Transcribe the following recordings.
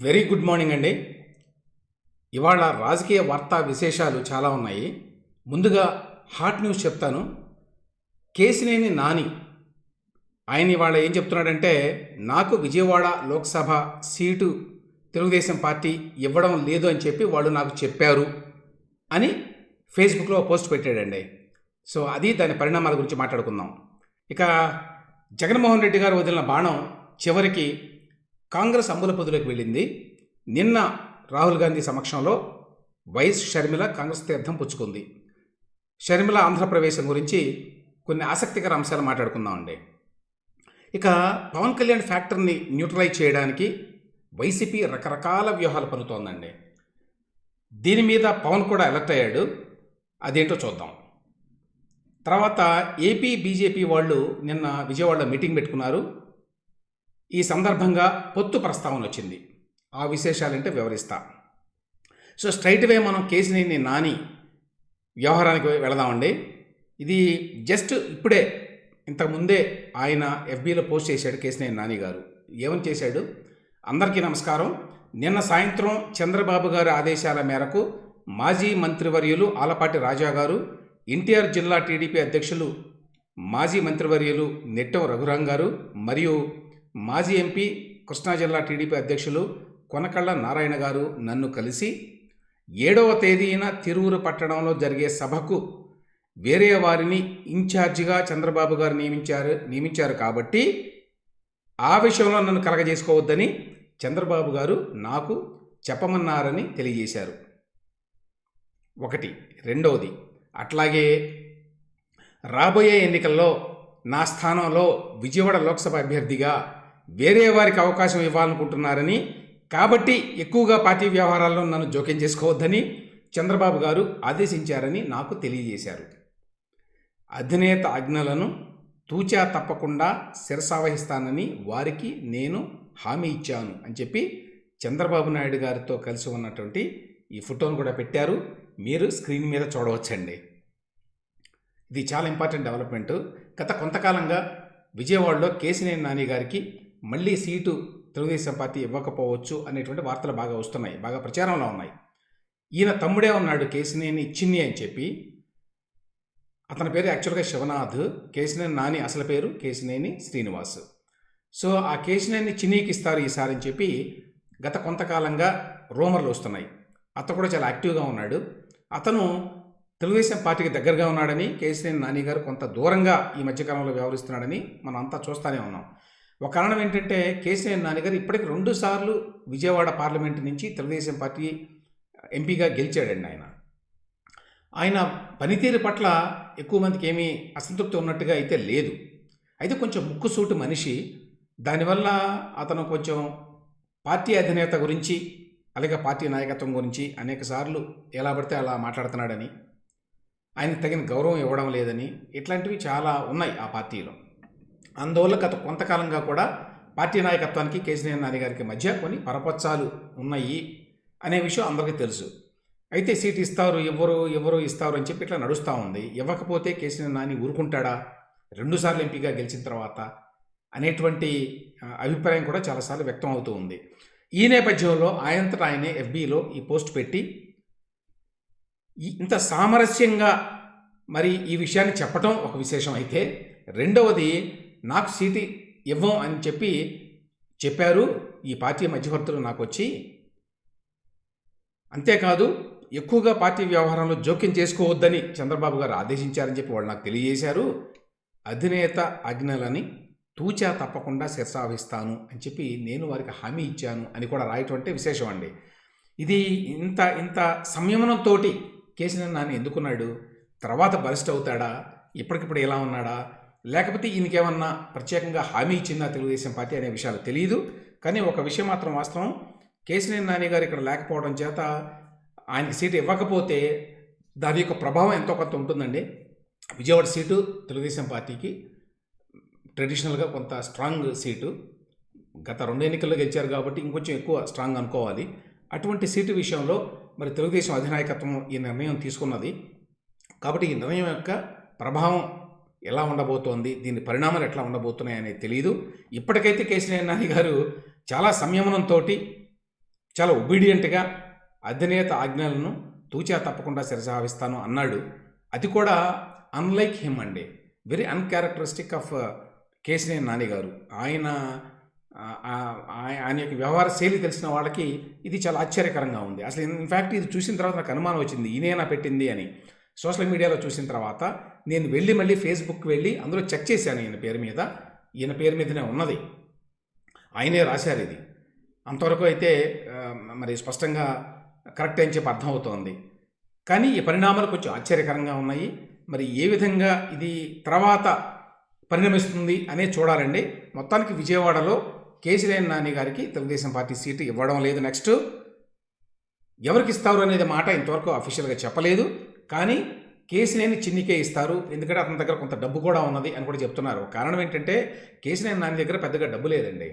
Very good morning అండి. ఇవాళ రాజకీయ వార్తా విశేషాలు చాలా ఉన్నాయి. ముందుగా హాట్ న్యూస్ చెప్తాను. కేసినేని నాని ఆయన ఇవాళ ఏం చెప్తున్నాడంటే నాకు విజయవాడ లోక్సభ సీటు తెలుగుదేశం పార్టీ ఇవ్వడం లేదు అని చెప్పి వాళ్ళు నాకు చెప్పారు అని ఫేస్బుక్లో పోస్ట్ పెట్టాడండి. సో అది దాని పరిణామాల గురించి మాట్లాడుకుందాం. ఇక జగన్మోహన్ రెడ్డి గారు వదిలిన బాణం చివరికి కాంగ్రెస్ అంబుల పొదులకు వెళ్ళింది. నిన్న రాహుల్ గాంధీ సమక్షంలో వైఎస్ షర్మిల కాంగ్రెస్ తీర్థం పుచ్చుకుంది. షర్మిల ఆంధ్రప్రవేశం గురించి కొన్ని ఆసక్తికర అంశాలు మాట్లాడుకుందామండి. ఇక పవన్ కళ్యాణ్ ఫ్యాక్టర్ని న్యూట్రలైజ్ చేయడానికి వైసీపీ రకరకాల వ్యూహాలు పనుతోందండి దీని మీద పవన్ కూడా అలర్ట్ అయ్యాడు. అదేంటో చూద్దాం. తర్వాత ఏపీ బీజేపీ వాళ్ళు నిన్న విజయవాడలో మీటింగ్ పెట్టుకున్నారు. ఈ సందర్భంగా పొత్తు ప్రస్తావన వచ్చింది. ఆ విశేషాలంటే వివరిస్తా. సో స్ట్రైట్ వే మనం కేసినేని నాని వ్యవహారానికి వెళదామండి. ఇది జస్ట్ ఇప్పుడే ఇంతకుముందే ఆయన ఎఫ్బీలో పోస్ట్ చేశాడు కేసినేని నాని గారు. ఏమని చేశాడు? అందరికీ నమస్కారం. నిన్న సాయంత్రం చంద్రబాబు గారి ఆదేశాల మేరకు మాజీ మంత్రివర్యులు ఆలపాటి రాజా గారు ఎన్టీఆర్ జిల్లా టీడీపీ అధ్యక్షులు మాజీ మంత్రివర్యులు నెట్టం రఘురాం గారు మరియు మాజీ ఎంపీ కృష్ణా జిల్లా టీడీపీ అధ్యక్షులు కొనకళ్ళ నారాయణ గారు నన్ను కలిసి ఏడవ తేదీన తిరువురు పట్టణంలో జరిగే సభకు వేరే వారిని ఇన్ఛార్జిగా చంద్రబాబు గారు నియమించారు నియమించారు కాబట్టి ఆ విషయంలో నన్ను కలగజేసుకోవద్దని చంద్రబాబు గారు నాకు చెప్పమన్నారని తెలియజేశారు. ఒకటి. రెండవది. అట్లాగే రాబోయే ఎన్నికల్లో నా స్థానంలో విజయవాడ లోక్సభ అభ్యర్థిగా వేరే వారికి అవకాశం ఇవ్వాలనుకుంటున్నారని కాబట్టి ఎక్కువగా పార్టీ వ్యవహారాల్లో నన్ను జోక్యం చేసుకోవద్దని చంద్రబాబు గారు ఆదేశించారని నాకు తెలియజేశారు. అధినేత ఆజ్ఞలను తూచా తప్పకుండా శిరసావహిస్తానని వారికి నేను హామీ ఇచ్చాను అని చెప్పి చంద్రబాబు నాయుడు గారితో కలిసి ఉన్నటువంటి ఈ ఫోటోను కూడా పెట్టారు. మీరు స్క్రీన్ మీద చూడవచ్చండి. ఇది చాలా ఇంపార్టెంట్ డెవలప్మెంట్. గత కొంతకాలంగా విజయవాడలో కేసినేని నాని గారికి మళ్ళీ సీటు తెలుగుదేశం పార్టీ ఇవ్వకపోవచ్చు అనేటువంటి వార్తలు బాగా వస్తున్నాయి బాగా ప్రచారంలో ఉన్నాయి. ఈయన తమ్ముడే ఉన్నాడు కేసినేని చిన్ని అని చెప్పి. అతని పేరు యాక్చువల్గా శివనాథ్ కేసినేని నాని అసలు పేరు కేసినేని శ్రీనివాస్. సో ఆ కేసినేని చిన్నీకి ఇస్తారు ఈసారి అని చెప్పి గత కొంతకాలంగా రూమర్లు వస్తున్నాయి. అతను కూడా చాలా యాక్టివ్గా ఉన్నాడు. అతను తెలుగుదేశం పార్టీకి దగ్గరగా ఉన్నాడని కేసీఆర్ నాని గారు కొంత దూరంగా ఈ మధ్యకాలంలో వ్యవహరిస్తున్నాడని మనం అంతా చూస్తూనే ఉన్నాం. ఒక కారణం ఏంటంటే కేసీఆర్ నాన్నగారు గారు ఇప్పటికి రెండు సార్లు విజయవాడ పార్లమెంటు నుంచి తెలుగుదేశం పార్టీ ఎంపీగా గెలిచాడండి ఆయన. ఆయన పనితీరు పట్ల ఎక్కువ మందికి ఏమీ అసంతృప్తి ఉన్నట్టుగా అయితే లేదు. అయితే కొంచెం ముక్కుసూటి మనిషి. దానివల్ల అతను కొంచెం పార్టీ అధినేత గురించి అలాగే పార్టీ నాయకత్వం గురించి అనేక సార్లు ఎలా పడితే అలా మాట్లాడుతున్నాడని ఆయనకు తగిన గౌరవం ఇవ్వడం లేదని ఇట్లాంటివి చాలా ఉన్నాయి ఆ పార్టీలో. అందువల్ల గత కొంతకాలంగా కూడా పార్టీ నాయకత్వానికి కేసీఆర్ నాని గారికి మధ్య కొన్ని పరపచ్చాలు ఉన్నాయి అనే విషయం అందరికీ తెలుసు. అయితే సీట్ ఇస్తారు ఎవరు ఎవరు ఇస్తారు అని చెప్పి ఇట్లా నడుస్తూ ఉంది. ఇవ్వకపోతే కేసీఆర్ నాని ఊరుకుంటాడా? రెండుసార్లు ఎంపీగా గెలిచిన తర్వాత అనేటువంటి అభిప్రాయం కూడా చాలాసార్లు వ్యక్తం అవుతూ ఉంది. ఈ నేపథ్యంలో ఆయనంతటా ఆయనే ఎఫ్బీలో ఈ పోస్ట్ పెట్టి ఇంత సామరస్యంగా మరి ఈ విషయాన్ని చెప్పటం ఒక విశేషం. అయితే రెండవది నాకు సీటు ఇవ్వం అని చెప్పి చెప్పారు. ఈ పార్టీ మధ్యవర్తులు నాకు వచ్చి అంతేకాదు ఎక్కువగా పార్టీ వ్యవహారంలో జోక్యం చేసుకోవద్దని చంద్రబాబు గారు ఆదేశించారని చెప్పి వాళ్ళు నాకు తెలియజేశారు. అధినేత ఆజ్ఞలని తూచా తప్పకుండా శిరసావిస్తాను అని చెప్పి నేను వారికి హామీ ఇచ్చాను అని కూడా రాయటం అంటే విశేషం అండి. ఇది ఇంత ఇంత సంయమనంతో కేసీఆర్ నాన్న ఎందుకున్నాడు? తర్వాత బరిస్ట్ అవుతాడా? ఇప్పటికిప్పుడు ఎలా ఉన్నాడా? లేకపోతే ఈయనకేమన్నా ప్రత్యేకంగా హామీ ఇచ్చిందా తెలుగుదేశం పార్టీ అనే విషయాలు తెలియదు కానీ ఒక విషయం మాత్రం వాస్తవం. కేసీఆర్ నాని గారు ఇక్కడ లేకపోవడం చేత ఆయనకి సీటు ఇవ్వకపోతే దాని యొక్క ప్రభావం ఎంతో కొంత ఉంటుందండి. విజయవాడ సీటు తెలుగుదేశం పార్టీకి ట్రెడిషనల్గా కొంత స్ట్రాంగ్ సీటు. గత రెండు ఎన్నికల్లో గెలిచారు కాబట్టి ఇంకొంచెం ఎక్కువ స్ట్రాంగ్ అనుకోవాలి. అటువంటి సీటు విషయంలో మరి తెలుగుదేశం అధినాయకత్వం ఈ నిర్ణయం తీసుకున్నది. కాబట్టి ఈ నిర్ణయం యొక్క ప్రభావం ఎలా ఉండబోతోంది దీని పరిణామాలు ఎట్లా ఉండబోతున్నాయి అనేది తెలియదు ఇప్పటికైతే కేసీఆర్ నాని గారు చాలా సంయమనంతో చాలా ఒబీడియంట్గా అధినేత ఆజ్ఞలను తూచా తప్పకుండా శిరసావిస్తాను అన్నాడు. అది కూడా అన్లైక్ హిమ్ అండి. Very uncharacteristic of Kesineni Nani గారు. ఆయన ఆయన యొక్క వ్యవహార శైలి తెలిసిన వాళ్ళకి ఇది చాలా ఆశ్చర్యకరంగా ఉంది. అసలు ఇన్ఫ్యాక్ట్ ఇది చూసిన తర్వాత నాకు అనుమానం వచ్చింది ఈయనేనా పెట్టింది అని. సోషల్ మీడియాలో చూసిన తర్వాత నేను వెళ్ళి మళ్ళీ ఫేస్బుక్ వెళ్ళి అందులో చెక్ చేశాను ఈయన పేరు మీద. ఈయన పేరు మీదనే ఉన్నది. ఆయనే రాశారు ఇది. అంతవరకు అయితే మరి స్పష్టంగా కరెక్ట్ అని చెప్పి అర్థమవుతోంది. కానీ ఈ పరిణామాలు కొంచెం ఆశ్చర్యకరంగా ఉన్నాయి. మరి ఏ విధంగా ఇది తర్వాత పరిణమిస్తుంది అనే చూడాలండి. మొత్తానికి విజయవాడలో కేసీఆర్ నాని గారికి తెలుగుదేశం పార్టీ సీటు ఇవ్వడం లేదు నెక్స్ట్. ఎవరికి ఇస్తారు అనేది మాట ఇంతవరకు అఫీషియల్గా చెప్పలేదు. కానీ కేసినేని చిన్నికే ఇస్తారు. ఎందుకంటే అతని దగ్గర కొంత డబ్బు కూడా ఉన్నది అని కూడా చెప్తున్నారు. కారణం ఏంటంటే కేసినేని నాని దగ్గర పెద్దగా డబ్బు లేదండి.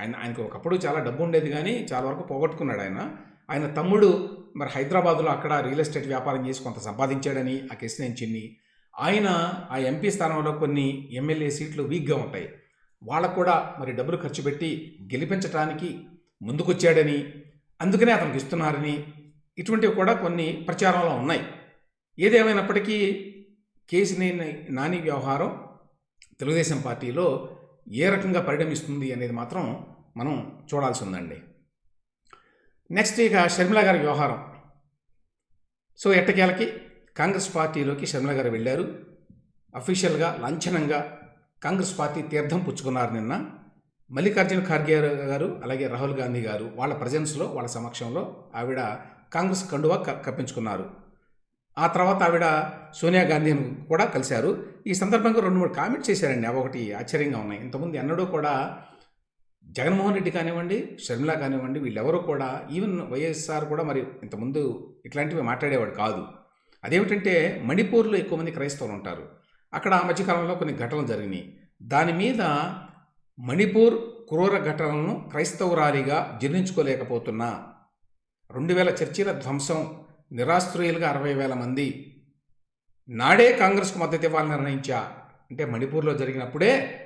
ఆయన ఆయనకు ఒకప్పుడు చాలా డబ్బు ఉండేది కానీ చాలా వరకు పోగొట్టుకున్నాడు ఆయన. ఆయన తమ్ముడు మరి హైదరాబాద్లో అక్కడ రియల్ ఎస్టేట్ వ్యాపారం చేసి కొంత సంపాదించాడని ఆ కేసినేని చిన్ని. ఆయన ఆ ఎంపీ స్థానంలో కొన్ని ఎమ్మెల్యే సీట్లు వీక్గా ఉంటాయి. వాళ్ళకు కూడా మరి డబ్బులు ఖర్చు పెట్టి గెలిపించడానికి ముందుకొచ్చాడని అందుకనే అతనికి ఇస్తున్నారని ఇటువంటివి కూడా కొన్ని ప్రచారంలో ఉన్నాయి. ఏదేమైనప్పటికీ కేసినేని నాని వ్యవహారం తెలుగుదేశం పార్టీలో ఏ రకంగా పరిణమిస్తుంది అనేది మాత్రం మనం చూడాల్సి ఉందండి. నెక్స్ట్ ఇక షర్మిల గారి వ్యవహారం. సో ఎట్టకేలకి కాంగ్రెస్ పార్టీలోకి షర్మిల గారు వెళ్ళారు. అఫీషియల్గా లాంఛనంగా కాంగ్రెస్ పార్టీ తీర్థం పుచ్చుకున్నారు నిన్న. మల్లికార్జున ఖార్గే గారు అలాగే రాహుల్ గాంధీ గారు వాళ్ళ ప్రజెన్స్లో వాళ్ళ సమక్షంలో ఆవిడ కాంగ్రెస్ కండువా కప్పించుకున్నారు. ఆ తర్వాత ఆవిడ సోనియా గాంధీని కూడా కలిశారు. ఈ సందర్భంగా రెండు మూడు కామెంట్స్ చేశారండి. అవి ఒకటి ఆశ్చర్యంగా ఉన్నాయి. ఇంతకుముందు ఎన్నడూ కూడా జగన్మోహన్ రెడ్డి కానివ్వండి షర్మిల కానివ్వండి వీళ్ళెవరూ కూడా ఈవెన్ వైఎస్ఆర్ కూడా మరి ఇంతకుముందు ఇట్లాంటివి మాట్లాడేవాడు కాదు. అదేమిటంటే మణిపూర్లో ఎక్కువ మంది క్రైస్తవులు ఉంటారు. అక్కడ ఆ మధ్యకాలంలో కొన్ని ఘటనలు జరిగినాయి. దాని మీద మణిపూర్ క్రూర ఘటనలను క్రైస్తవురాలిగా జీర్ణించుకోలేకపోతున్నా రెండు వేల చర్చీల ధ్వంసం నిరాశ్రయులుగా అరవై వేల మంది నాడే కాంగ్రెస్కు మద్దతు ఇవ్వాలని నిర్ణయించా. అంటే మణిపూర్లో జరిగినప్పుడే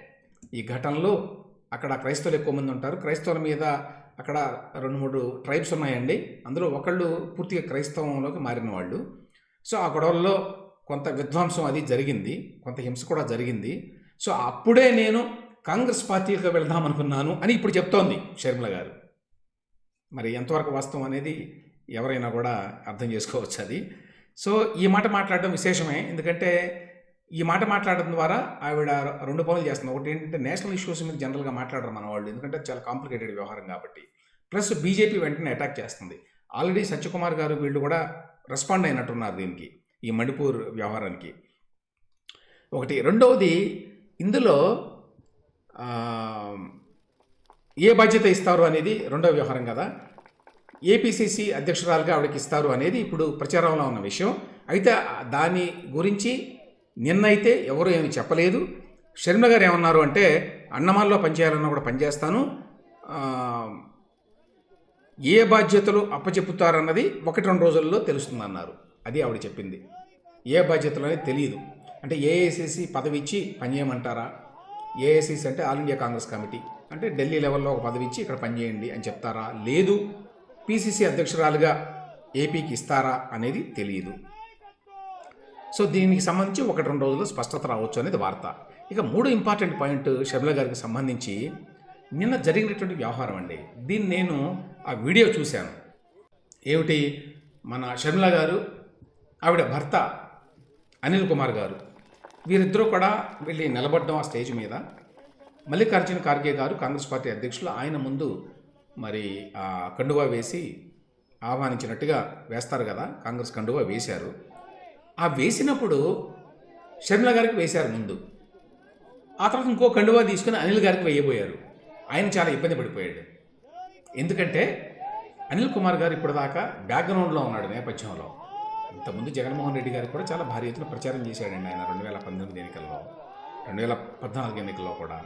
ఈ ఘటనలో అక్కడ క్రైస్తవులు ఎక్కువ మంది ఉంటారు. క్రైస్తవుల మీద అక్కడ రెండు మూడు ట్రైబ్స్ ఉన్నాయండి. అందులో ఒకళ్ళు పూర్తిగా క్రైస్తవంలోకి మారిన వాళ్ళు. సో ఆ గొడవల్లో కొంత విధ్వంసం అది జరిగింది. కొంత హింస కూడా జరిగింది. సో అప్పుడే నేను కాంగ్రెస్ పార్టీకి వెళ్దాం అనుకున్నాను అని ఇప్పుడు చెప్తోంది షర్మిల గారు. మరి ఎంతవరకు వాస్తవం అనేది ఎవరైనా కూడా అర్థం చేసుకోవచ్చు అది. సో ఈ మాట మాట్లాడడం విశేషమే. ఎందుకంటే ఈ మాట మాట్లాడడం ద్వారా ఆవిడ రెండు పనులు చేస్తుంది. ఒకటి ఏంటంటే నేషనల్ ఇష్యూస్ మీద జనరల్గా మాట్లాడరు మన వాళ్ళు ఎందుకంటే చాలా కాంప్లికేటెడ్ వ్యవహారం కాబట్టి. ప్లస్ బీజేపీ వెంటనే అటాక్ చేస్తుంది. ఆల్రెడీ సత్యకుమార్ గారు వీళ్ళు కూడా రెస్పాండ్ అయినట్టున్నారు దీనికి ఈ మణిపూర్ వ్యవహారానికి. ఒకటి. రెండవది ఇందులో ఏ బాధ్యత ఇస్తారు అనేది రెండవ వ్యవహారం కదా. ఏపీసీసీ అధ్యక్షురాలుగా ఆవిడకి ఇస్తారు అనేది ఇప్పుడు ప్రచారంలో ఉన్న విషయం. అయితే దాని గురించి నిన్నైతే ఎవరు ఏమి చెప్పలేదు. షర్మిల గారు ఏమన్నారు అంటే అన్నమాల్లో పనిచేయాలన్నా కూడా పనిచేస్తాను. ఏ బాధ్యతలు అప్పచెప్పుతారన్నది ఒకటి రెండు రోజుల్లో తెలుస్తుందన్నారు. అది ఆవిడ చెప్పింది. ఏ బాధ్యతలు అనేది తెలియదు అంటే ఏఐసిసి పదవి ఇచ్చి పనిచేయమంటారా? ఏఐసిసి అంటే ఆల్ ఇండియా కాంగ్రెస్ కమిటీ. అంటే ఢిల్లీ లెవెల్లో ఒక పదవి ఇచ్చి ఇక్కడ పనిచేయండి అని చెప్తారా? లేదు. పిసిసి అధ్యక్షురాలుగా ఏపీకి ఇస్తారా అనేది తెలియదు. సో దీనికి సంబంధించి ఒకటి రెండు రోజుల్లో స్పష్టత రావచ్చు అనేది వార్త. ఇక మూడు ఇంపార్టెంట్ పాయింట్ షర్మిల గారికి సంబంధించి నిన్న జరిగినటువంటి వ్యవహారం అండి. దీన్ని నేను ఆ వీడియో చూశాను. ఏమిటి? మన షర్మిల గారు ఆవిడ భర్త అనిల్ కుమార్ గారు. వీరిద్దరూ కూడా వెళ్ళి నిలబడ్డం ఆ స్టేజ్ మీద. మల్లికార్జున ఖార్గే గారు కాంగ్రెస్ పార్టీ అధ్యక్షులు. ఆయన ముందు మరి ఆ కండువా వేసి ఆహ్వానించినట్టుగా వేస్తారు కదా కాంగ్రెస్ కండువా వేశారు. ఆ వేసినప్పుడు షర్మిల గారికి వేశారు ముందు. ఆ తర్వాత ఇంకో కండువా తీసుకుని అనిల్ గారికి వేయబోయారు. ఆయన చాలా ఇబ్బంది పడిపోయాడు. ఎందుకంటే అనిల్ కుమార్ గారు ఇప్పటిదాకా బ్యాక్గ్రౌండ్లో ఉన్నాడు నేపథ్యంలో. ఇంతకుముందు జగన్మోహన్ రెడ్డి గారు కూడా చాలా భారీ ఎత్తున ప్రచారం చేశాడండి ఆయన రెండు వేల పంతొమ్మిది ఎన్నికల్లో రెండు వేల పద్నాలుగు ఎన్నికల్లో కూడా.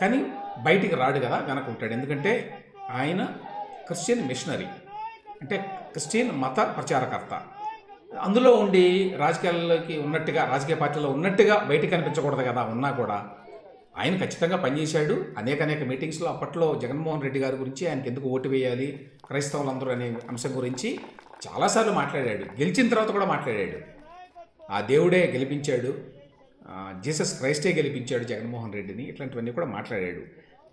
కానీ బయటికి రాడు కదా వెనక ఉంటాడు. ఎందుకంటే ఆయన క్రిస్టియన్ మిషనరీ అంటే క్రిస్టియన్ మత ప్రచారకర్త. అందులో ఉండి రాజకీయాల్లోకి ఉన్నట్టుగా రాజకీయ పార్టీలో ఉన్నట్టుగా బయటికి కనిపించకూడదు కదా ఉన్నా కూడా ఆయన ఖచ్చితంగా పనిచేశాడు. అనేక అనేక మీటింగ్స్లో అప్పట్లో జగన్మోహన్ రెడ్డి గారి గురించి ఆయనకి ఎందుకు ఓటు వేయాలి క్రైస్తవులందరూ అనే అంశం గురించి చాలాసార్లు మాట్లాడాడు. గెలిచిన తర్వాత కూడా మాట్లాడాడు. ఆ దేవుడే గెలిపించాడు. జీసస్ క్రైస్టే గెలిపించాడు జగన్మోహన్ రెడ్డిని. ఇట్లాంటివన్నీ కూడా మాట్లాడాడు.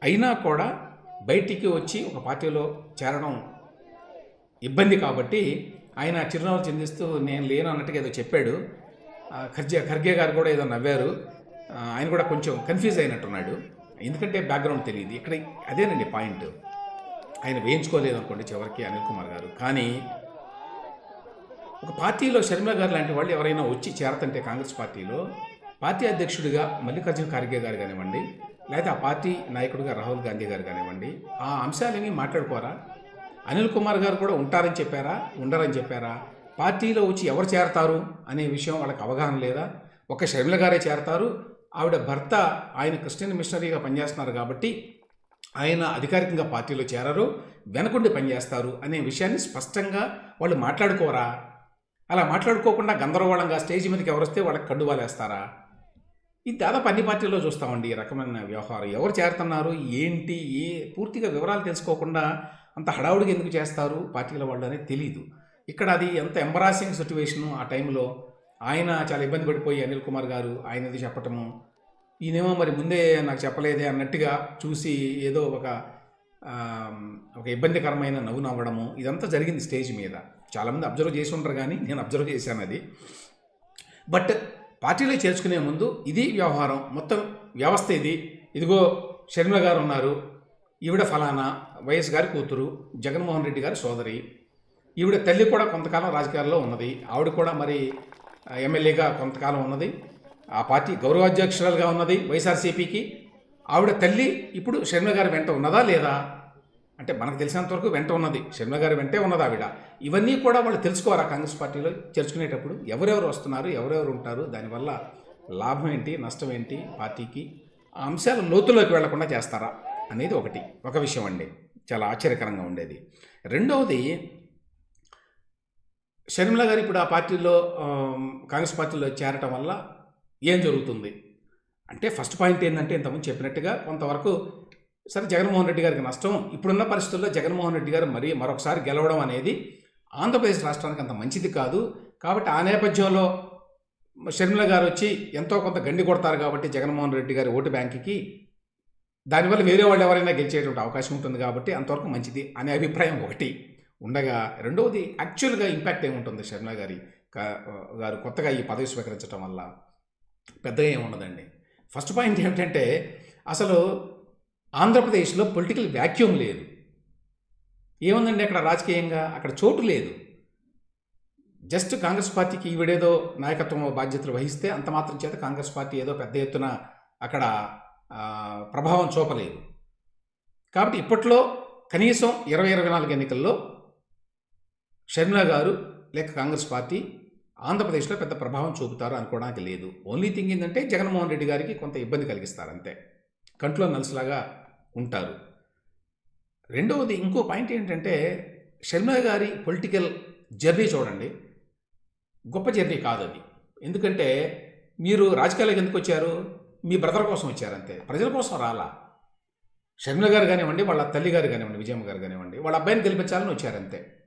అయినా కూడా బయటికి వచ్చి ఒక పార్టీలో చేరడం ఇబ్బంది కాబట్టి ఆయన చిరునవ్వులు చిందిస్తూ నేను లేను అన్నట్టుగా ఏదో చెప్పాడు. ఖర్జే ఖర్గే ఖర్గే గారు కూడా ఏదో నవ్వారు. ఆయన కూడా కొంచెం కన్ఫ్యూజ్ అయినట్టున్నాడు. ఎందుకంటే బ్యాక్గ్రౌండ్ తెలియదు. ఇక్కడ అదేనండి పాయింట్. ఆయన వేయించుకోలేదు అనుకోండి చివరికి అనిల్ కుమార్ గారు. కానీ ఒక పార్టీలో షర్మిల గారు లాంటి వాళ్ళు ఎవరైనా వచ్చి చేరతంటే కాంగ్రెస్ పార్టీలో పార్టీ అధ్యక్షుడిగా మల్లికార్జున ఖార్గే గారు కానివ్వండి లేదా ఆ పార్టీ నాయకుడిగా రాహుల్ గాంధీ గారు కానివ్వండి ఆ అంశాలని మాట్లాడుకోరా? అనిల్ కుమార్ గారు కూడా ఉంటారని చెప్పారా? ఉండరని చెప్పారా? పార్టీలో వచ్చి ఎవరు చేరతారు అనే విషయం వాళ్ళకి అవగాహన లేదా? ఒక షర్మిల గారే చేరతారు. ఆవిడ భర్త ఆయన క్రిస్టియన్ మిషనరీగా పనిచేస్తున్నారు కాబట్టి ఆయన అధికారికంగా పార్టీలో చేరరు వెనకుండి పనిచేస్తారు అనే విషయాన్ని స్పష్టంగా వాళ్ళు మాట్లాడుకోరా? అలా మాట్లాడుకోకుండా గందరగోళంగా స్టేజ్ మీదకి ఎవరు వస్తే వాళ్ళకి కడ్డువాలేస్తారా ఇది దాదాపు అన్ని పార్టీల్లో చూస్తామండి ఈ రకమైన వ్యవహారం. ఎవరు చేరుతున్నారు? ఏంటి? ఏ పూర్తిగా వివరాలు తెలుసుకోకుండా అంత హడావుడిగా ఎందుకు చేస్తారు? పార్టీల వాళ్ళు అనేది తెలియదు ఇక్కడ అది ఎంత ఎంబరాసింగ్ సిచ్యువేషను ఆ టైంలో ఆయన చాలా ఇబ్బంది పడిపోయి అనిల్ కుమార్ గారు ఆయనది చెప్పటము ఈయనేమో మరి ముందే నాకు చెప్పలేదే అన్నట్టుగా చూసి ఏదో ఒక ఒక ఇబ్బందికరమైన నవ్వు నవ్వడము ఇదంతా జరిగింది స్టేజ్ మీద. చాలామంది అబ్జర్వ్ చేసి ఉంటారు కానీ నేను అబ్జర్వ్ చేశాను అది. బట్ పార్టీలో చేర్చుకునే ముందు ఇది వ్యవహారం. మొత్తం వ్యవస్థ ఇది. ఇదిగో షర్మిల గారు ఉన్నారు. ఈవిడ ఫలానా వైఎస్ గారి కూతురు జగన్మోహన్ రెడ్డి గారి సోదరి. ఈవిడ తల్లి కూడా కొంతకాలం రాజకీయాల్లో ఉన్నది. ఆవిడ కూడా మరి ఎమ్మెల్యేగా కొంతకాలం ఉన్నది. ఆ పార్టీ గౌరవాధ్యక్షురాలుగా ఉన్నది వైఎస్ఆర్సీపీకి. ఆవిడ తల్లి ఇప్పుడు షర్మిల గారి వెంట ఉన్నదా లేదా? అంటే మనకు తెలిసినంత వరకు వెంట ఉన్నది. షర్మిల గారు వెంటే ఉన్నది ఆవిడ. ఇవన్నీ కూడా వాళ్ళు తెలుసుకోవాలా కాంగ్రెస్ పార్టీలో? చేర్చుకునేటప్పుడు ఎవరెవరు వస్తున్నారు ఎవరెవరు ఉంటారు దానివల్ల లాభం ఏంటి నష్టం ఏంటి పార్టీకి ఆ అంశాల లోతులోకి వెళ్ళకుండా చేస్తారా అనేది ఒకటి ఒక విషయం అండి. చాలా ఆశ్చర్యకరంగా ఉండేది. రెండవది షర్మిల గారు ఇప్పుడు ఆ పార్టీలో కాంగ్రెస్ పార్టీలో చేరటం వల్ల ఏం జరుగుతుంది? అంటే ఫస్ట్ పాయింట్ ఏంటంటే ఇంతకుముందు చెప్పినట్టుగా కొంతవరకు సరే జగన్మోహన్ రెడ్డి గారికి నష్టం. ఇప్పుడున్న పరిస్థితుల్లో జగన్మోహన్ రెడ్డి గారు మరీ మరొకసారి గెలవడం అనేది ఆంధ్రప్రదేశ్ రాష్ట్రానికి అంత మంచిది కాదు. కాబట్టి ఆ నేపథ్యంలో షర్మిల గారు వచ్చి ఎంతో కొంత గండి కొడతారు కాబట్టి జగన్మోహన్ రెడ్డి గారి ఓటు బ్యాంకుకి దానివల్ల వేరే వాళ్ళు ఎవరైనా గెలిచేటువంటి అవకాశం ఉంటుంది కాబట్టి అంతవరకు మంచిది అనే అభిప్రాయం ఒకటి. ఉండగా రెండవది యాక్చువల్గా ఇంపాక్ట్ ఏముంటుంది షర్మిల గారి గారు కొత్తగా ఈ పదవి స్వీకరించడం వల్ల? పెద్దగా ఏముండదండి. ఫస్ట్ పాయింట్ ఏమిటంటే అసలు ఆంధ్రప్రదేశ్లో పొలిటికల్ వ్యాక్యూమ్ లేదు. ఏముందండి అక్కడ రాజకీయంగా? అక్కడ చోటు లేదు. జస్ట్ కాంగ్రెస్ పార్టీకి ఈవిడేదో నాయకత్వం బాధ్యతలు వహిస్తే అంత మాత్రం చేత కాంగ్రెస్ పార్టీ ఏదో పెద్ద ఎత్తున అక్కడ ప్రభావం చూపలేదు. కాబట్టి ఇప్పట్లో కనీసం ఇరవై ఇరవై నాలుగు ఎన్నికల్లో షర్మిల గారు లేక కాంగ్రెస్ పార్టీ ఆంధ్రప్రదేశ్లో పెద్ద ప్రభావం చూపుతారు అనుకోవడానికి లేదు. ఓన్లీ థింగ్ ఏంటంటే జగన్మోహన్ రెడ్డి గారికి కొంత ఇబ్బంది కలిగిస్తారు అంతే. కంట్లో నలుసులాగా ఉంటారు. రెండవది ఇంకో పాయింట్ ఏంటంటే షర్మిల గారి పొలిటికల్ జర్నీ చూడండి. గొప్ప జర్నీ కాదు అది. ఎందుకంటే మీరు రాజకీయాలకు ఎందుకు వచ్చారు? మీ బ్రదర్ కోసం వచ్చారంతే ప్రజల కోసం రాలా. షర్మిల గారు కానివ్వండి వాళ్ళ తల్లి గారు కానివ్వండి విజయమ్మ గారు కానివ్వండి వాళ్ళ అబ్బాయిని గెలిపించాలని వచ్చారంతే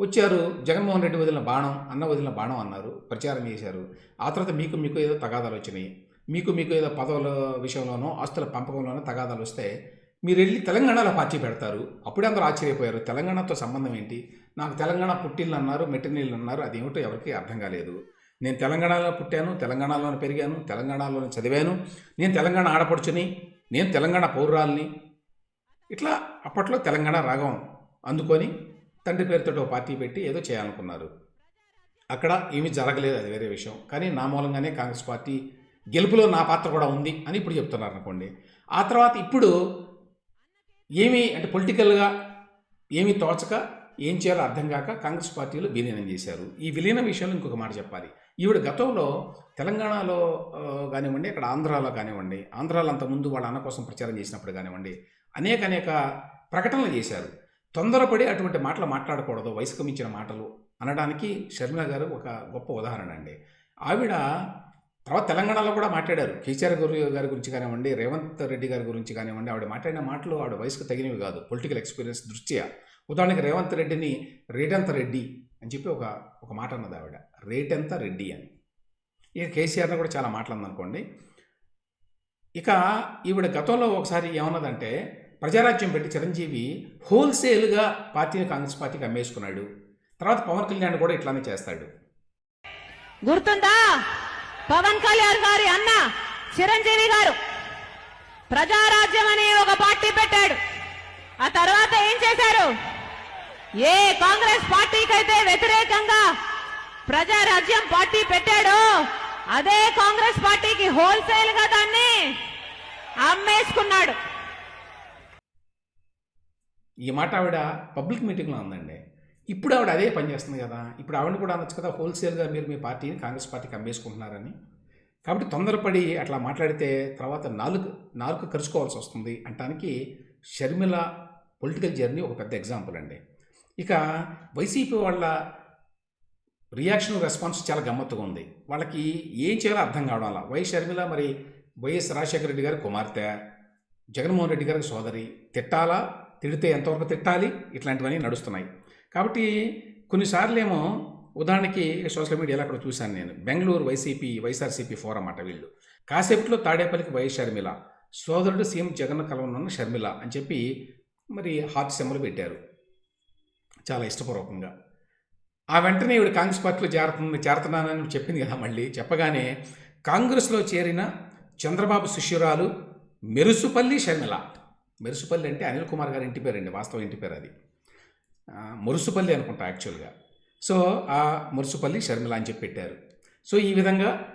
వచ్చారు జగన్మోహన్ రెడ్డి వదిలిన బాణం అన్న వదిలిన బాణం అన్నారు ప్రచారం చేశారు. ఆ తర్వాత మీకు మీకు ఏదో తగాదాలు వచ్చినాయి. మీకు మీకు ఏదో పదవుల విషయంలోనో ఆస్తుల పంపకంలోనో తగాదాలు వస్తే మీరు వెళ్ళి తెలంగాణలో పార్టీ పెడతారు. అప్పుడే అందరూ ఆశ్చర్యపోయారు. తెలంగాణతో సంబంధం ఏంటి? నాకు తెలంగాణ పుట్టిల్లు అన్నారు మెటర్నీళ్ళు అన్నారు అది ఎవరికి అర్థం కాలేదు. నేను తెలంగాణలో పుట్టాను తెలంగాణలోనే పెరిగాను తెలంగాణలోనే చదివాను. నేను తెలంగాణ ఆడపడుచుని నేను తెలంగాణ పౌరురాల్ని. ఇట్లా అప్పట్లో తెలంగాణ రాగం అందుకొని తండ్రి పేరుతో ఒక పార్టీ పెట్టి ఏదో చేయాలనుకున్నారు. అక్కడ ఏమీ జరగలేదు అది వేరే విషయం. కానీ నా మూలంగానే కాంగ్రెస్ పార్టీ గెలుపులో నా పాత్ర కూడా ఉంది అని ఇప్పుడు చెప్తున్నారు అనుకోండి ఆ తర్వాత ఇప్పుడు ఏమీ అంటే పొలిటికల్గా ఏమీ తోచక ఏం చేయాలో అర్థం కాక కాంగ్రెస్ పార్టీలో విలీనం చేశారు. ఈ విలీనం విషయంలో ఇంకొక మాట చెప్పాలి. ఈవిడ గతంలో తెలంగాణలో కానివ్వండి అక్కడ ఆంధ్రాలో కానివ్వండి ఆంధ్రాలో అంతకుముందు వాళ్ళ అన్న కోసం ప్రచారం చేసినప్పుడు కానివ్వండి అనేక అనేక ప్రకటనలు చేశారు. తొందరపడి అటువంటి మాటలు మాట్లాడకూడదు వయసుకు మించిన మాటలు అనడానికి షర్మిల గారు ఒక గొప్ప ఉదాహరణ అండి. ఆవిడ తర్వాత తెలంగాణలో కూడా మాట్లాడారు. కేసీఆర్ గారి గారి గురించి కానివ్వండి రేవంత్ రెడ్డి గారి గురించి కానివ్వండి ఆవిడ మాట్లాడిన మాటలు ఆవిడ వయసుకు తగినవి కాదు. పొలిటికల్ ఎక్స్పీరియన్స్ దృష్ట్యా. ఉదాహరణకి రేవంత్ రెడ్డిని రేటంత రెడ్డి అని చెప్పి ఒక ఒక మాట అన్నది ఆవిడ. రేటంత రెడ్డి అని. ఇక కేసీఆర్ని కూడా చాలా మాట్లాడిందనుకోండి ఇక ఈవిడ గతంలో ఒకసారి ఏమన్నదంటే ప్రజారాజ్యం పెట్టి చిరంజీవి హోల్సేల్గా పార్టీని కాంగ్రెస్ పార్టీకి అమ్మేసుకున్నాడు. తర్వాత పవన్ కళ్యాణ్ కూడా ఇట్లానే చేస్తాడు. గుర్తుందా? పవన్ కళ్యాణ్ గారి అన్న చిరంజీవి గారు ప్రజారాజ్యం అనే ఒక పార్టీ పెట్టాడు. ఆ తర్వాత ఏం చేశారు? ఏ కాంగ్రెస్ పార్టీకైతే వ్యతిరేకంగా ప్రజారాజ్యం పార్టీ పెట్టాడో అదే కాంగ్రెస్ పార్టీకి హోల్సేల్గా దాన్ని అమ్మేసుకున్నాడు. ఈ మాట ఆవిడ పబ్లిక్ మీటింగ్లో ఉందండి ఇప్పుడు ఆవిడ అదే పని చేస్తుంది కదా. ఇప్పుడు ఆవిడని కూడా అనొచ్చు కదా హోల్సేల్గా మీరు మీ పార్టీని కాంగ్రెస్ పార్టీకి అమ్మేసుకుంటున్నారని కాబట్టి తొందరపడి అట్లా మాట్లాడితే తర్వాత నాలుగు నాలుగు ఖర్చుకోవాల్సి వస్తుంది అంటానికి షర్మిల పొలిటికల్ జర్నీ ఒక పెద్ద ఎగ్జాంపుల్ అండి. ఇక వైసీపీ వాళ్ళ రియాక్షన్ రెస్పాన్స్ చాలా గమ్మత్తుగా ఉంది. వాళ్ళకి ఏం చేయాలో అర్థం కావడం అలా. వై షర్మిల మరి వైఎస్ రాజశేఖర రెడ్డి గారి కుమార్తె జగన్మోహన్ రెడ్డి గారి సోదరి తిట్టాలా తిడితే ఎంతవరకు తిట్టాలి? ఇట్లాంటివన్నీ నడుస్తున్నాయి. కాబట్టి కొన్నిసార్లు ఏమో ఉదాహరణకి సోషల్ మీడియాలో అక్కడ చూశాను నేను. బెంగళూరు వైసీపీ వైఎస్ఆర్సీపీ ఫోరం అట వీళ్ళు. కాసేపట్లో తాడేపల్లికి వైఎస్ షర్మిల సోదరుడు సీఎం జగన్ కలవనున్న షర్మిల అని చెప్పి మరి హార్ట్ సెమ్మలు పెట్టారు. చాలా ఇష్టపూర్వకంగా. ఆ వెంటనే ఇవి కాంగ్రెస్ పార్టీలో చేరుతుంది చేరుతున్నానని చెప్పింది కదా మళ్ళీ. చెప్పగానే కాంగ్రెస్లో చేరిన చంద్రబాబు శిష్యురాలు మెరుసుపల్లి షర్మిల. మెరుసుపల్లి అంటే అనిల్ కుమార్ గారి ఇంటి పేరండి వాస్తవం ఇంటి పేరు అది. మురుసుపల్లి అనుకుంటా యాక్చువల్గా సో ఆ మురుసుపల్లి షర్మిల అని చెప్పి పెట్టారు. సో ఈ విధంగా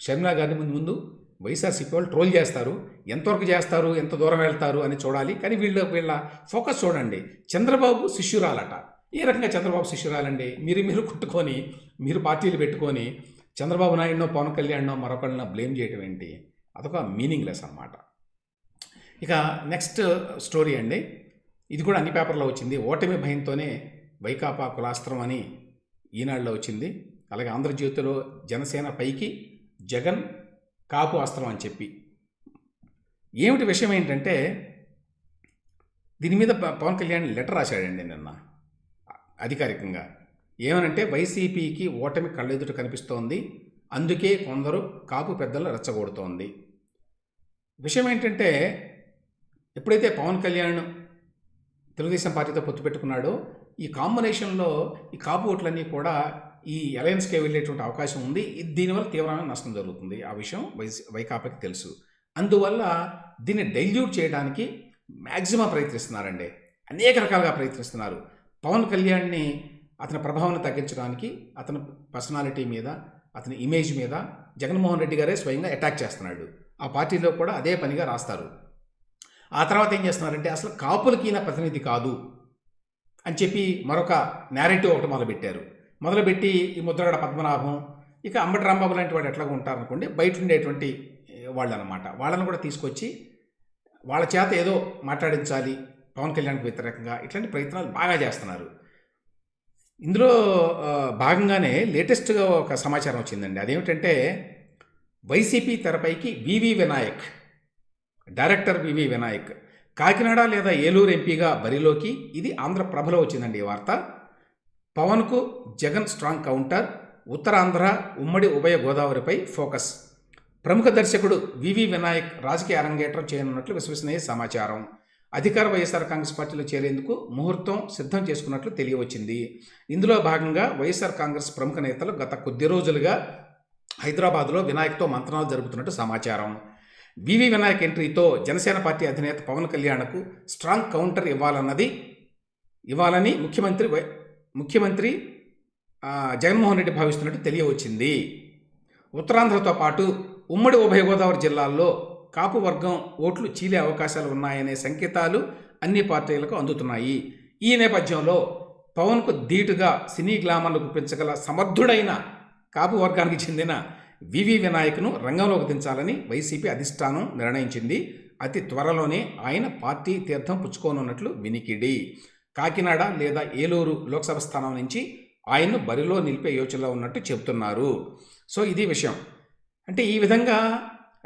షర్మిల గారిని ముందు ముందు వైఎస్ఆర్సీపీ వాళ్ళు ట్రోల్ చేస్తారు. ఎంతవరకు చేస్తారు ఎంత దూరం వెళ్తారు అని చూడాలి. కానీ వీళ్ళ వీళ్ళ ఫోకస్ చూడండి. చంద్రబాబు శిష్యురాలట. ఏ రకంగా చంద్రబాబు శిష్యురాలండి? మీరు మీరు కుట్టుకొని మీరు పార్టీలు పెట్టుకొని చంద్రబాబు నాయుడునో పవన్ కళ్యాణ్నో మరొకళ్ళనో బ్లేమ్ చేయటం ఏంటి? అదొక మీనింగ్లెస్ అన్నమాట. ఇక నెక్స్ట్ స్టోరీ అండి. ఇది కూడా అన్ని పేపర్లో వచ్చింది. ఓటమి భయంతోనే వైకాపా కులాస్త్రం అని ఈనాడులో వచ్చింది. అలాగే ఆంధ్రజ్యోతిలో జనసేన పైకి జగన్ కాపు అస్త్రం అని చెప్పి. ఏమిటి విషయం ఏంటంటే దీని మీద పవన్ కళ్యాణ్ లెటర్ రాశాడండి నిన్న అధికారికంగా. ఏమనంటే వైసీపీకి ఓటమి కళ్ళెదుట కనిపిస్తోంది. అందుకే కొందరు కాపు పెద్దలు రెచ్చగొడుతోంది. విషయం ఏంటంటే ఎప్పుడైతే పవన్ కళ్యాణ్ తెలుగుదేశం పార్టీతో పొత్తు పెట్టుకున్నాడో. ఈ కాంబినేషన్లో ఈ కాపు ఓట్లన్నీ కూడా ఈ అలయన్స్కే వెళ్ళేటువంటి అవకాశం ఉంది. దీనివల్ల తీవ్రమైన నష్టం జరుగుతుంది. ఆ విషయం వైసీ వైకాపాకి తెలుసు. అందువల్ల దీన్ని డైల్యూట్ చేయడానికి మ్యాక్సిమం ప్రయత్నిస్తున్నారండి. అనేక రకాలుగా ప్రయత్నిస్తున్నారు. పవన్ కళ్యాణ్ని అతని ప్రభావాన్ని తగ్గించడానికి అతని పర్సనాలిటీ మీద అతని ఇమేజ్ మీద జగన్మోహన్ రెడ్డి గారే స్వయంగా అటాక్ చేస్తున్నాడు. ఆ పార్టీలో కూడా అదే పనిగా రాస్తారు. ఆ తర్వాత ఏం చేస్తున్నారంటే అసలు కాపులకి ఈయన ప్రతినిధి కాదు అని చెప్పి మరొక నేరేటివ్ ఒకటి మొదలుపెట్టారు. మొదలుపెట్టి ఈ ముద్రగడ పద్మనాభం ఇక అంబటి రాంబాబు లాంటి వాడు ఉంటారు ఉంటారనుకోండి బయట ఉండేటువంటి వాళ్ళు అనమాట వాళ్ళని కూడా తీసుకొచ్చి వాళ్ళ చేత ఏదో మాట్లాడించాలి పవన్ కళ్యాణ్కి వ్యతిరేకంగా ఇట్లాంటి ప్రయత్నాలు బాగా చేస్తున్నారు. ఇందులో భాగంగానే లేటెస్ట్గా ఒక సమాచారం వచ్చిందండి. అదేమిటంటే వైసీపీ తెరపైకి వివి వినాయక్ డైరెక్టర్ వివి వినాయక్. కాకినాడ లేదా ఏలూరు ఎంపీగా బరిలోకి ఇది ఆంధ్రప్రభలో వచ్చిందండి ఈ వార్త. పవన్కు జగన్ స్ట్రాంగ్ కౌంటర్ ఉత్తరాంధ్ర ఉమ్మడి ఉభయ గోదావరిపై ఫోకస్. ప్రముఖ దర్శకుడు వివి వినాయక్ రాజకీయ అరంగేట్రం చేయనున్నట్లు విశ్వసనీయ సమాచారం. అధికార వైఎస్ఆర్ కాంగ్రెస్ పార్టీలో చేరేందుకు ముహూర్తం సిద్ధం చేసుకున్నట్లు తెలియవచ్చింది. ఇందులో భాగంగా వైఎస్ఆర్ కాంగ్రెస్ ప్రముఖ నేతలు గత కొద్ది రోజులుగా హైదరాబాద్లో వినాయక్తో మంత్రణాలు జరుపుతున్నట్టు సమాచారం. వివి వినాయక్ ఎంట్రీతో జనసేన పార్టీ అధినేత పవన్ కళ్యాణ్కు స్ట్రాంగ్ కౌంటర్ ఇవ్వాలన్నది ఇవ్వాలని ముఖ్యమంత్రి వై- ముఖ్యమంత్రి జగన్మోహన్ రెడ్డి భావిస్తున్నట్టు తెలియవచ్చింది. ఉత్తరాంధ్రతో పాటు ఉమ్మడి ఉభయ గోదావరి జిల్లాల్లో కాపు వర్గం ఓట్లు చీలే అవకాశాలు ఉన్నాయనే సంకేతాలు అన్ని పార్టీలకు అందుతున్నాయి. ఈ నేపథ్యంలో పవన్కు ధీటుగా సినీ గ్లామర్లు గుప్పించగల సమర్థుడైన కాపు వర్గానికి చెందిన వివి వినాయక్ను రంగంలోకి దించాలని వైసీపీ అధిష్టానం నిర్ణయించింది. అతి త్వరలోనే ఆయన పార్టీ తీర్థం పుచ్చుకోనున్నట్లు వినికిడి. కాకినాడ లేదా ఏలూరు లోక్సభ స్థానం నుంచి ఆయన్ను బరిలో నిలిపే యోచనలో ఉన్నట్టు చెబుతున్నారు. సో ఇది విషయం. అంటే ఈ విధంగా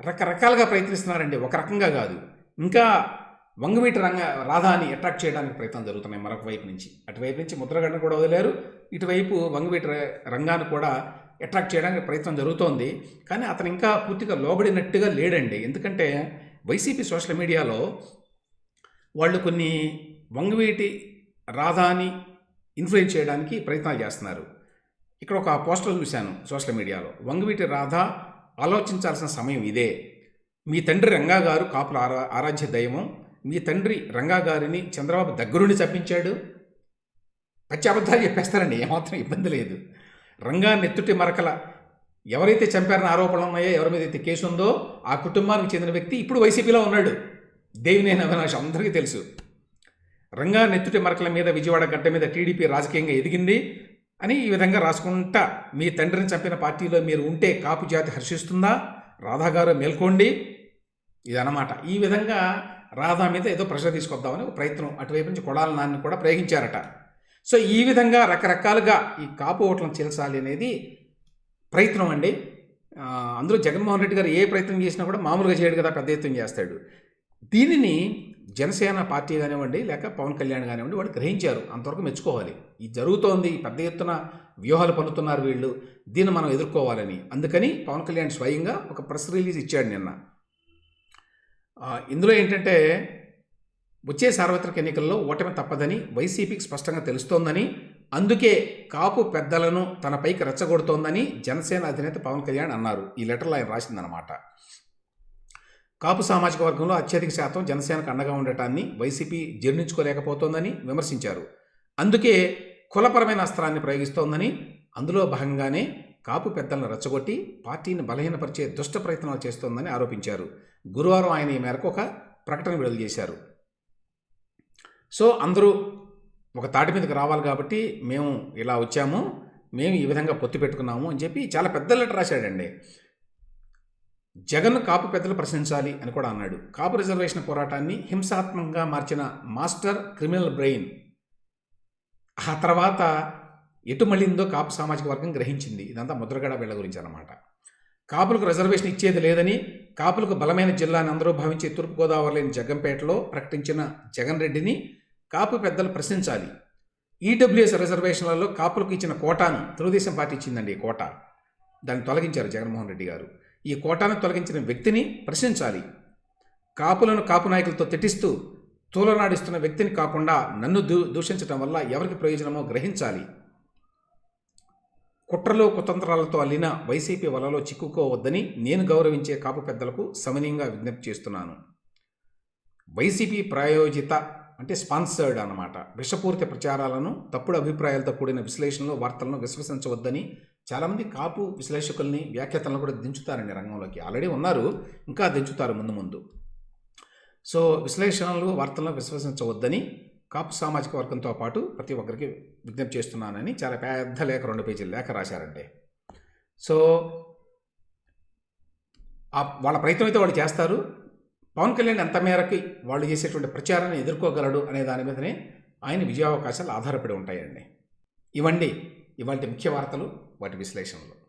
రకరకాలుగా ప్రయత్నిస్తున్నారండి. ఒక రకంగా కాదు. ఇంకా వంగవీటి రంగ రాధాని అట్రాక్ట్ చేయడానికి ప్రయత్నం జరుగుతున్నాయి మరొక వైపు నుంచి. అటువైపు నుంచి ముద్రగడ్డ కూడా వదిలేరు. ఇటువైపు వంగవీటి రంగాన్ని కూడా అట్రాక్ట్ చేయడానికి ప్రయత్నం జరుగుతోంది. కానీ అతను ఇంకా పూర్తిగా లోబడినట్టుగా లేడండి. ఎందుకంటే వైసీపీ సోషల్ మీడియాలో వాళ్ళు కొన్ని వంగవీటి రాధాని ఇన్ఫ్లుయెన్స్ చేయడానికి ప్రయత్నాలు చేస్తున్నారు. ఇక్కడ ఒక పోస్టర్ చూశాను సోషల్ మీడియాలో. వంగవీటి రాధ ఆలోచించాల్సిన సమయం ఇదే. మీ తండ్రి రంగా గారు కాపుల ఆరా ఆరాధ్య దైవం. మీ తండ్రి రంగా గారిని చంద్రబాబు దగ్గరుండి చంపించాడు. పచ్చి అబద్ధాలు చెప్పేస్తారండి. ఏమాత్రం ఇబ్బంది లేదు. రంగా నెత్తుటి మరకల ఎవరైతే చంపారని ఆరోపణలు ఉన్నాయో ఎవరి మీద అయితే కేసు ఉందో ఆ కుటుంబానికి చెందిన వ్యక్తి ఇప్పుడు వైసీపీలో ఉన్నాడు. దేవినేని అవినాష్ అందరికీ తెలుసు. రంగా నెత్తుటి మరకల మీద విజయవాడ గడ్డ మీద టీడీపీ రాజకీయంగా ఎదిగింది అని ఈ విధంగా రాసుకుంటా మీ తండ్రిని చంపిన పార్టీలో మీరు ఉంటే కాపు జాతి హర్షిస్తుందా? రాధా గారు మేల్కోండి. ఇదన్నమాట. ఈ విధంగా రాధా మీద ఏదో ప్రెషర్ తీసుకొద్దామని ఒక ప్రయత్నం అటువైపు నుంచి కొడాల నాన్ని కూడా ప్రయోగించారట. సో ఈ విధంగా రకరకాలుగా ఈ కాపు ఓట్లను చేల్చాలి అనేది ప్రయత్నం అండి. అందులో జగన్మోహన్ రెడ్డి గారు ఏ ప్రయత్నం చేసినా కూడా మామూలుగా చేయడు కదా పెద్ద ఎత్తున చేస్తాడు. దీనిని జనసేన పార్టీ కానివ్వండి లేక పవన్ కళ్యాణ్ కానివ్వండి వాళ్ళు గ్రహించారు. అంతవరకు మెచ్చుకోవాలి. ఇది జరుగుతోంది పెద్ద ఎత్తున వ్యూహాలు పన్నుతున్నారు వీళ్ళు. దీన్ని మనం ఎదుర్కోవాలని. అందుకని పవన్ కళ్యాణ్ స్వయంగా ఒక ప్రెస్ రిలీజ్ ఇచ్చాడు నిన్న. ఇందులో ఏంటంటే వచ్చే సార్వత్రిక ఎన్నికల్లో ఓటమి తప్పదని వైసీపీకి స్పష్టంగా తెలుస్తోందని అందుకే కాపు పెద్దలను తనపైకి రెచ్చగొడుతోందని జనసేన అధినేత పవన్ కళ్యాణ్ అన్నారు. ఈ లెటర్లో ఆయన రాసిందనమాట కాపు సామాజిక వర్గంలో అత్యధిక శాతం జనసేనకు అండగా ఉండటాన్ని వైసీపీ జీర్ణించుకోలేకపోతోందని విమర్శించారు. అందుకే కులపరమైన అస్త్రాన్ని ప్రయోగిస్తోందని అందులో భాగంగానే కాపు పెద్దలను రెచ్చగొట్టి పార్టీని బలహీనపరిచే దుష్ట ప్రయత్నాలు చేస్తోందని ఆరోపించారు. గురువారం ఆయన ఈ మేరకు ఒక ప్రకటన విడుదల చేశారు. సో అందరూ ఒక తాటి మీదకి రావాలి కాబట్టి మేము ఇలా వచ్చాము మేము ఈ విధంగా పొత్తు పెట్టుకున్నాము అని చెప్పి చాలా పెద్ద లెటర్ రాశాడండి. జగన్ కాపు పెద్దలు ప్రశ్నించాలి అని కూడా అన్నాడు. కాపు రిజర్వేషన్ పోరాటాన్ని హింసాత్మకంగా మార్చిన మాస్టర్ క్రిమినల్ బ్రెయిన్ ఆ తర్వాత ఎటు మళ్ళిందో కాపు సామాజిక వర్గం గ్రహించింది. ఇదంతా ముద్రగడ వీళ్ళ గురించి అనమాట కాపులకు రిజర్వేషన్ ఇచ్చేది లేదని కాపులకు బలమైన జిల్లాని అందరూ భావించే తూర్పుగోదావరిలోని జగ్గంపేటలో ప్రకటించిన జగన్ రెడ్డిని కాపు పెద్దలు ప్రశ్నించాలి. ఈడబ్ల్యూఎస్ రిజర్వేషన్లలో కాపులకు ఇచ్చిన కోటాను తెలుగుదేశం పార్టీ ఇచ్చిందండి ఈ కోటా. దాన్ని తొలగించారు జగన్మోహన్ రెడ్డి గారు. ఈ కోటాను తొలగించిన వ్యక్తిని ప్రశ్నించాలి. కాపులను కాపు నాయకులతో తిట్టిస్తూ తూలనాడిస్తున్న వ్యక్తిని కాకుండా నన్ను దూ దూషించడం వల్ల ఎవరికి ప్రయోజనమో గ్రహించాలి. కుట్రలు కుతంత్రాలతో అల్లిన వైసీపీ వలలో చిక్కుకోవద్దని నేను గౌరవించే కాపు పెద్దలకు సమనీయంగా విజ్ఞప్తి చేస్తున్నాను. వైసీపీ ప్రాయోజిత అంటే స్పాన్సర్డ్ అన్నమాట. విషపూరిత ప్రచారాలను తప్పుడు అభిప్రాయాలతో కూడిన విశ్లేషణలో వార్తలను విశ్వసించవద్దని చాలామంది కాపు విశ్లేషకుల్ని వ్యాఖ్యాతలను కూడా దించుతారండి రంగంలోకి. ఆల్రెడీ ఉన్నారు ఇంకా దించుతారు ముందు ముందు. సో విశ్లేషణలు వార్తలను విశ్వసించవద్దని కాపు సామాజిక వర్గంతో పాటు ప్రతి ఒక్కరికి విజ్ఞప్తి చేస్తున్నానని చాలా పెద్ద లేఖ రెండు పేజీల లేఖ రాశారంటే సో వాళ్ళ ప్రయత్నం అయితే వాళ్ళు చేస్తారు పవన్ కళ్యాణ్ ఎంత మేరకి వాళ్ళు చేసేటువంటి ప్రచారాన్ని ఎదుర్కోగలడు అనే దాని మీదనే ఆయన విజయావకాశాలు ఆధారపడి ఉంటాయండి. ఇవండి ఇవాళ ముఖ్య వార్తలు వాటి విశ్లేషణలు.